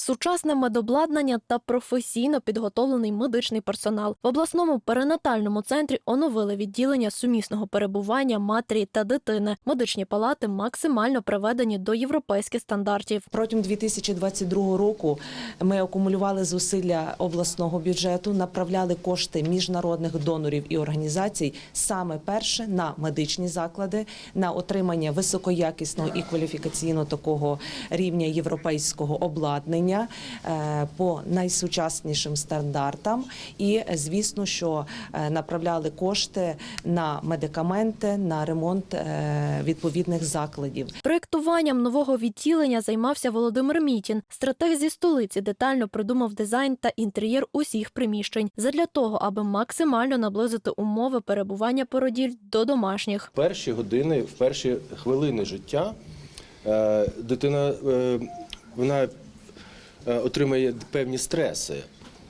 сучасне медобладнання та професійно підготовлений медичний персонал. В обласному перинатальному центрі оновили відділення сумісного перебування матері та дитини. Медичні палати максимально приведені до європейських стандартів. Протягом 2022 року ми акумулювали зусилля обласного бюджету, направляли кошти міжнародних донорів і організацій саме перше на медичні заклади, на отримання високоякісного і кваліфікаційно такого рівня європейського обладнання е, по найсучаснішим стандартам. І звісно, що е, направляли кошти на медикаменти, на ремонт е, відповідних закладів. Проєктуванням нового відділення займався Володимир Мітін. Стратег зі столиці детально придумав дизайн та інтер'єр усіх приміщень задля того, аби максимально наблизити умови перебування породіль до домашніх. перші години, в перші хвилини життя дитина вона отримає певні стреси.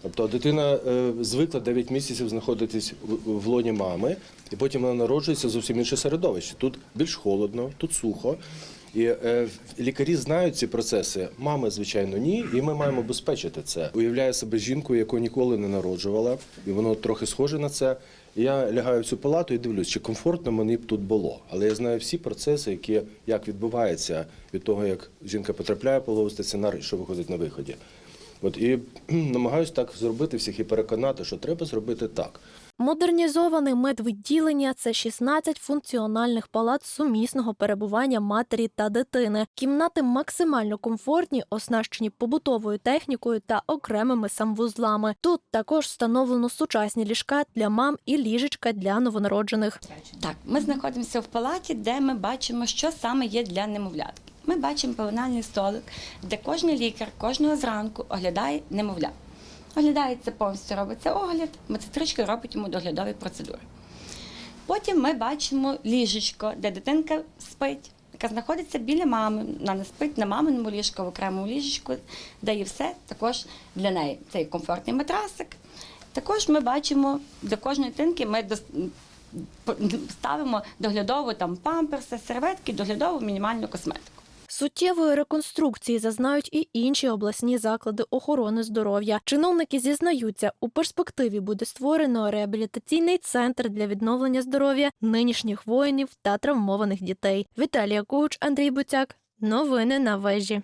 Тобто дитина е, звикла 9 місяців знаходитись в лоні мами, і потім вона народжується зовсім інше середовище. Тут більш холодно, тут сухо. І е, лікарі знають ці процеси. Мами, звичайно, ні, і ми маємо безпечити це. Уявляю себе жінку, яку ніколи не народжувала, і воно трохи схоже на це. Я лягаю в цю палату і дивлюсь, чи комфортно мені б тут було. Але я знаю всі процеси, які як відбуваються від того, як жінка потрапляє в і що виходить на виході. От і кхм, намагаюсь так зробити всіх і переконати, що треба зробити так. Модернізоване медвідділення це 16 функціональних палат сумісного перебування матері та дитини. Кімнати максимально комфортні, оснащені побутовою технікою та окремими самвузлами. Тут також встановлено сучасні ліжка для мам і ліжечка для новонароджених. Так, ми знаходимося в палаті, де ми бачимо, що саме є для немовлятки. Ми бачимо пеленальний столик, де кожен лікар кожного зранку оглядає немовля. Оглядається повністю, робиться огляд, медсестричка робить йому доглядові процедури. Потім ми бачимо ліжечко, де дитинка спить, яка знаходиться біля мами. Вона не спить на маминому ліжку, в окремому ліжечку, де є все також для неї. Це є комфортний матрасик. Також ми бачимо для кожної дитинки ми ставимо доглядову там памперси, серветки, доглядову мінімальну косметику. Суттєвої реконструкції зазнають і інші обласні заклади охорони здоров'я. Чиновники зізнаються, у перспективі буде створено реабілітаційний центр для відновлення здоров'я нинішніх воїнів та травмованих дітей. Віталія Куч, Андрій Буцяк. Новини на вежі.